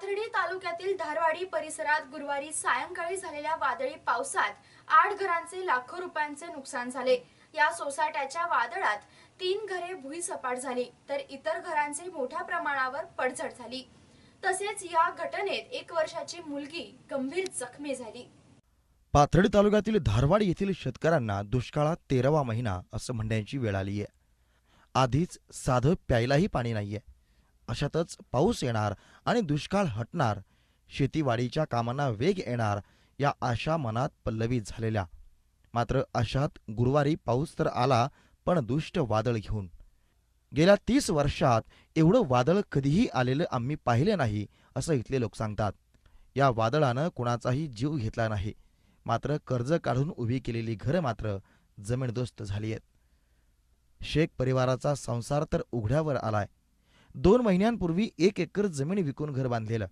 पाथर्डी तालुक्यातील धारवाडी परिसरात गुरुवारी सायंकाळी झालेल्या वादळी पावसात आठ घरांचे लाखो रुपयांचे नुकसान झाले. या सोसाट्याच्या वादळात तीन घरे भुईसपाट झाली तर इतर घरांचे मोठ्या प्रमाणावर पडझड झाली. तसेच या घटनेत एक वर्षाची मुलगी गंभीर जखमी झाली. पाथर्डी तालुक्यातील धारवाड येथील शेतकऱ्यांना दुष्काळात तेरावा महिना असं म्हणण्याची वेळ आली आहे आधीच साधं प्यायलाही पाणी नाहीये. अशातच पाऊस येणार आणि दुष्काळ हटणार. शेतीवाडीच्या कामांना वेग येणार या आशा मनात पल्लवी झालेल्या. मात्र अशात गुरुवारी पाऊस तर आला पण दुष्ट वादळ घेऊन. गेल्या तीस वर्षात एवढं वादळ कधीही आलेलं आम्ही पाहिले नाही असं इथले लोक सांगतात. या वादळानं कुणाचाही जीव घेतला नाही. मात्र कर्ज काढून उभी केलेली घरं मात्र जमीनदोस्त झाली आहेत. शेख परिवाराचा संसार तर उघड्यावर आलाय. दोन महिन्यांपूर्वी एक एकर जमीन विकून घर बांधलेलं.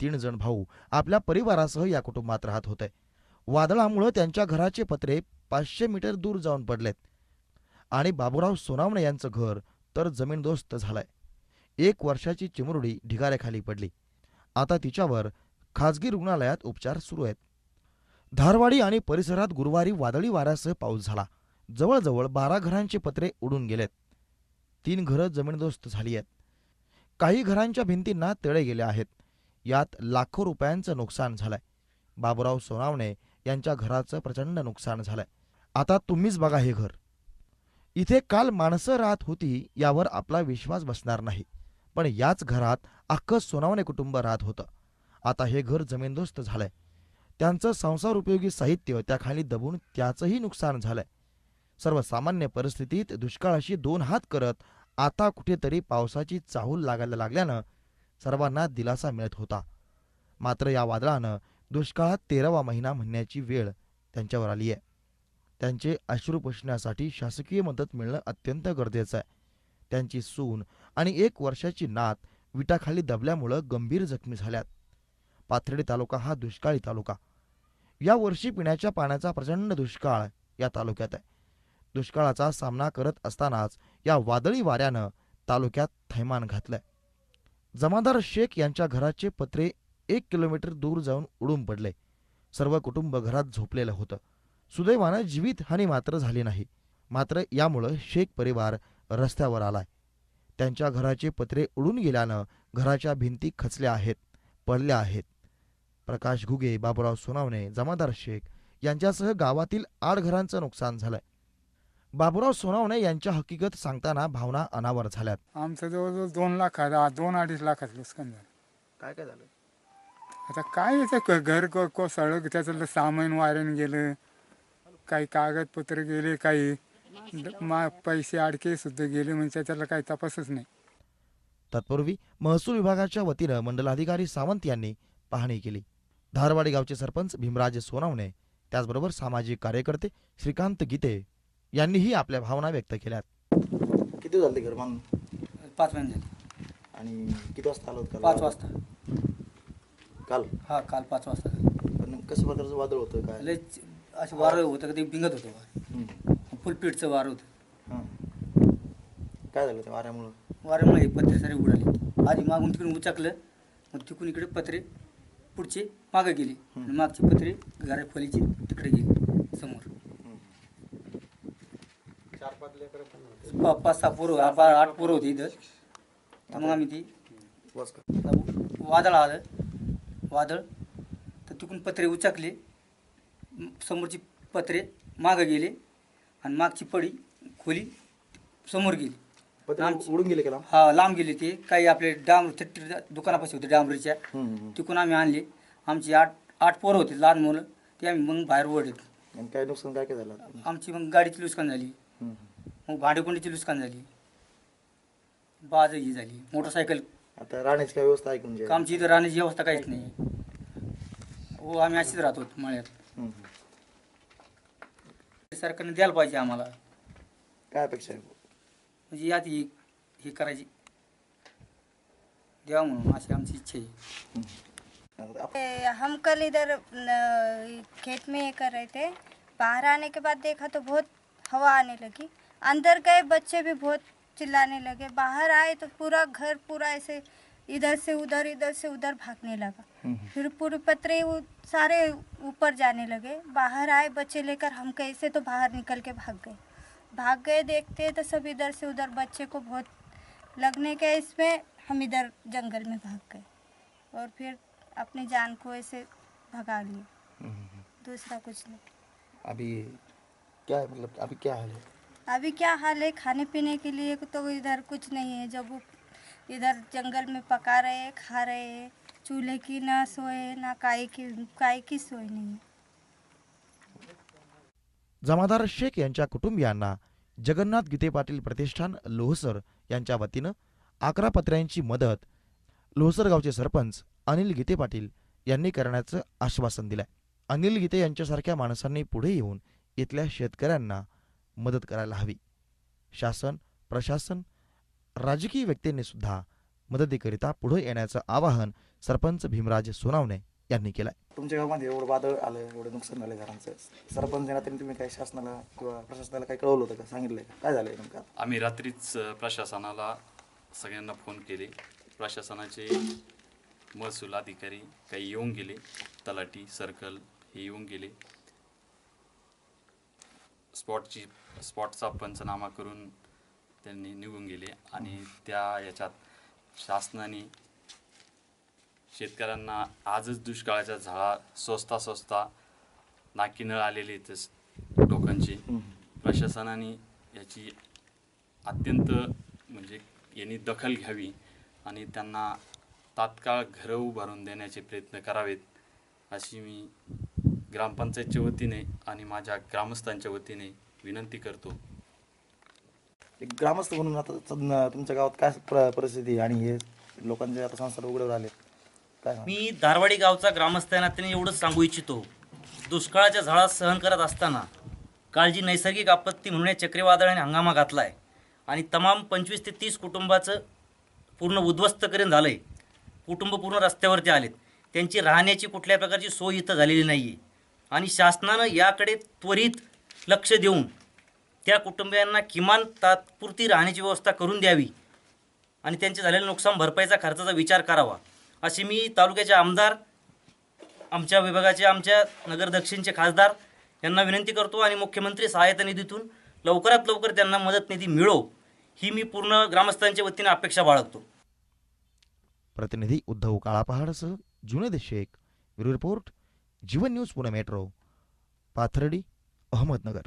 तीन जण भाऊ आपल्या परिवारासह या कुटुंबात राहत होते. वादळामुळं त्यांच्या घराचे पत्रे पाचशे मीटर दूर जाऊन पडलेत. आणि बाबूराव सोनावणे यांचं घर तर जमीनदोस्त झालंय. एक वर्षाची चिमुरडी ढिगाऱ्याखाली पडली. आता तिच्यावर खाजगी रुग्णालयात उपचार सुरू आहेत. धारवाडी आणि परिसरात गुरुवारी वादळी वाऱ्यासह पाऊस झाला. जवळजवळ बारा घरांचे पत्रे उडून गेलेत. तीन घरं जमीनदोस्त झाली आहेत. काही घरांच्या भिंतींना तळे गेले आहेत. यात लाखो रुपयांचं नुकसान झालंय. बाबूराव सोनावणे यांच्या घराचं प्रचंड नुकसान झालंय. आता तुम्हीच बघा हे घर. इथे काल माणसं राहत होती यावर आपला विश्वास बसणार नाही. पण याच घरात अख्खं सोनावणे कुटुंब राहत होतं. आता हे घर जमीनदोस्त झालंय. त्यांचं संसार उपयोगी साहित्य त्याखाली दबून त्याचंही नुकसान झालंय. सर्वसामान्य परिस्थितीत दुष्काळाशी दोन हात करत आता कुठेतरी पावसाची चाहूल लागायला लागल्यानं सर्वांना दिलासा मिळत होता. मात्र या वादळानं दुष्काळात तेरावा महिना म्हणण्याची वेळ त्यांच्यावर आली आहे त्यांचे अश्रू पुसण्यासाठी शासकीय मदत मिळणं अत्यंत गरजेचं आहे. त्यांची सून आणि एक वर्षाची नात विटाखाली दबल्यामुळं गंभीर जखमी झाल्यात. पाथर्डी तालुका हा दुष्काळी तालुका. या वर्षी पिण्याच्या पाण्याचा प्रचंड दुष्काळ या तालुक्यात आहे. दुष्काळाचा सामना करत असतानाच या वादळी वाऱ्यानं तालुक्यात थैमान घातलंय. जमादार शेख यांच्या घराचे पत्रे एक किलोमीटर दूर जाऊन उडून पडले. सर्व कुटुंब घरात झोपलेलं होतं. सुदैवानं जीवितहानी मात्र झाली नाही. मात्र यामुळं शेख परिवार रस्त्यावर आलाय. त्यांच्या घराचे पत्रे उडून गेल्यानं घराच्या भिंती खचल्या आहेत पडल्या आहेत. प्रकाश घुगे बाबुराव सोनावणे जमादार शेख यांच्यासह गावातील आठ घरांचं नुकसान झालंय. बाबुराव सोनावणे यांच्या हकीकत सांगताना भावना अनावर झाल्यात. आमचं जवळजवळ दोन लाख दोन अडीच लाखाचं नुकसान झालं काय काय झालं? आता काय याचं क- घर को कोसळलं त्याचं सामान वाऱ्यानं गेलं काही कागदपत्र गेले काही द- मा पैसे अडके सुद्धा गेले म्हणजे त्याच्याला काही तपासच नाही. तत्पूर्वी महसूल विभागाच्या वतीनं मंडलाधिकारी सावंत यांनी पाहणी केली. धारवाडी गावचे सरपंच भीमराज सोनावणे त्याचबरोबर सामाजिक कार्यकर्ते श्रीकांत गीते यांनीही आपल्या भावना व्यक्त केल्यात. किती झाले घर बांधून? पाच महिने झाले. आणि किती वाजता आलो पाच वाजता. काल? हा काल पाच वाजता. पण कसं प्रकारचं वादळ होतं काय? लय असं वारं होतं कधी बिंगत होतं वारं. फुलपीठचं वारं होतं. काय झालं त्या वाऱ्यामुळं? वाऱ्यामुळे हे पत्रे सारे उडाले. आधी मागून तिकडून उचाकलं मग तिकडून इकडे पत्रे पुढचे मागं गेले. आणि मागचे पत्रे घरा खोलीचे तिकडे गेले समोर. पा- पाच सहा पोरं आ- आठ पोरं होती इथं. तर मग आम्ही ती वादळ आलं वादळ. तर तिकडून पत्रे उचाकले. म- समोरची पत्रे मागं गेले आणि मागची पडी खोली समोर गेली. आमची- उडून गेले हा लांब गेले ते. काही आपले डांब थेट- दुकानापाशी होते डांबरीच्या. तिकडून आम्ही आणले. आमची आठ आठ पोरं होते लहान मुलं. ते आम्ही मग बाहेर ओढले आणि काय नुकसान काय काय झालं? आमची मग गाडीची लुस्कान झाली. मग भाडेकुंडीची लुस्कान झाली. बाज ही झाली. मोटरसायकल. आता राहण्याची काय व्यवस्था आहे म्हणजे आमची इथं राहण्याची व्यवस्था काहीच नाही. हो आम्ही अशीच राहतो मळ्यात. सरकारने द्यायला पाहिजे आम्हाला. काय अपेक्षा आहे? म्हणजे यात ही ही करायची. द्या म्हणून अशी आमची इच्छा आहे. ए, हम कल इधर न, खेत में ये कर रहे थे। बाहर आने के बाद देखा तो बहुत हवा आने लगी। अंदर गए बच्चे भी बहुत चिल्लाने लगे। बाहर आए तो पूरा घर पूरा ऐसे इधर से उधर इधर से उधर भागने लगा। फिर पूरे पतरे उ- सारे ऊपर जाने लगे। बाहर आए बच्चे लेकर हम कैसे तो बाहर निकल के भाग गए। भाग गए देखते तो सब इधर से उधर बच्चे को बहुत लगने के इसमें हम इधर जंगल में भाग गए। और फिर अपनी जान को ऐसे भगा लिए। दूसरा कुछ नहीं। अभी क्या मतलब अभी क्या हाल है? अभी क्या हाल है खाने पीने के लिए? तो इधर कुछ नहीं है। जब वो इधर जंगल में पका रहे हैं खा रहे हैं चूल्हे की ना सोए ना काय की काय की सोय नहीं। जमादार शेख यांच्या कुटुंबियांना जगन्नाथ गीते पाटील प्रतिष्ठान लोहसर यांच्या वतीनं अकरा पत्र्यांची मदत लोहसर गावचे सरपंच अनिल गीते पाटील यांनी करण्याचं आश्वासन दिलंय. अनिल गीते यांच्यासारख्या माणसांनी पुढे येऊन इथल्या शेतकऱ्यांना मदत करायला हवी. शासन प्रशासन राजकीय व्यक्तींनी सुद्धा मदतीकरिता पुढे येण्याचं आवाहन सरपंच भीमराज सोनावणे यांनी केलंय. तुमच्या गावामध्ये एवढं वादळ आलं एवढं नुकसान झालं घरांचं. सरपंच तुम्ही काही शासनाला किंवा प्रशासनाला काही कळवलं होतं का? सांगितलंय का? काय झालंय नेमकं? आम्ही रात्रीच प्रशासनाला सगळ्यांना फोन केले. प्रशासनाचे महसूल अधिकारी काही येऊन गेले. तलाठी सर्कल हे येऊन गेले. स्पॉटची स्पॉटचा पंचनामा करून त्यांनी निघून गेले आणि त्या याच्यात शासनाने शेतकऱ्यांना आजच दुष्काळाच्या झाडा स्वस्ता स्वस्ता नाकी नळ आलेले आहेत लोकांचे. प्रशासनाने याची अत्यंत म्हणजे यांनी दखल घ्यावी आणि त्यांना तात्काळ घरं उभारून देण्याचे प्रयत्न करावेत अशी मी ग्रामपंचायतच्या वतीने आणि माझ्या ग्रामस्थांच्या वतीने विनंती करतो. एक ग्रामस्थ म्हणून आता सध्या तुमच्या गावात काय प्र- परिस्थिती आहे? आणि हे लोकांचे आता संसार उघडवर आले काय? मी धारवाडी गावचा ग्रामस्थ आहे ना त्याने एवढंच सांगू इच्छितो. दुष्काळाच्या झाडा सहन करत असताना काल जी नैसर्गिक आपत्ती म्हणून या चक्रीवादळाने हंगामा घातला आहे आणि तमाम पंचवीस ते तीस कुटुंबाचं पूर्ण उद्ध्वस्त करीन झालं आहे कुटुंब पूर्ण रस्त्यावरती आलेत. त्यांची राहण्याची कुठल्या प्रकारची सोय इथं झालेली नाही आहे आणि शासनानं याकडे त्वरित लक्ष देऊन त्या कुटुंबियांना किमान तात्पुरती राहण्याची व्यवस्था करून द्यावी आणि त्यांचे झालेल्या नुकसान भरपाईचा खर्चाचा विचार करावा. अशी मी तालुक्याचे आमदार आमच्या विभागाचे आमच्या नगर दक्षिणचे खासदार यांना विनंती करतो आणि मुख्यमंत्री सहायता निधीतून लवकरात लवकर त्यांना मदत निधी मिळो ही मी पूर्ण ग्रामस्थांच्या वतीने अपेक्षा बाळगतो. प्रतिनिधी Uddhav काळापहाडसह Junaid Shaikh report Jeevan news Pune metro Pathardi Ahmednagar.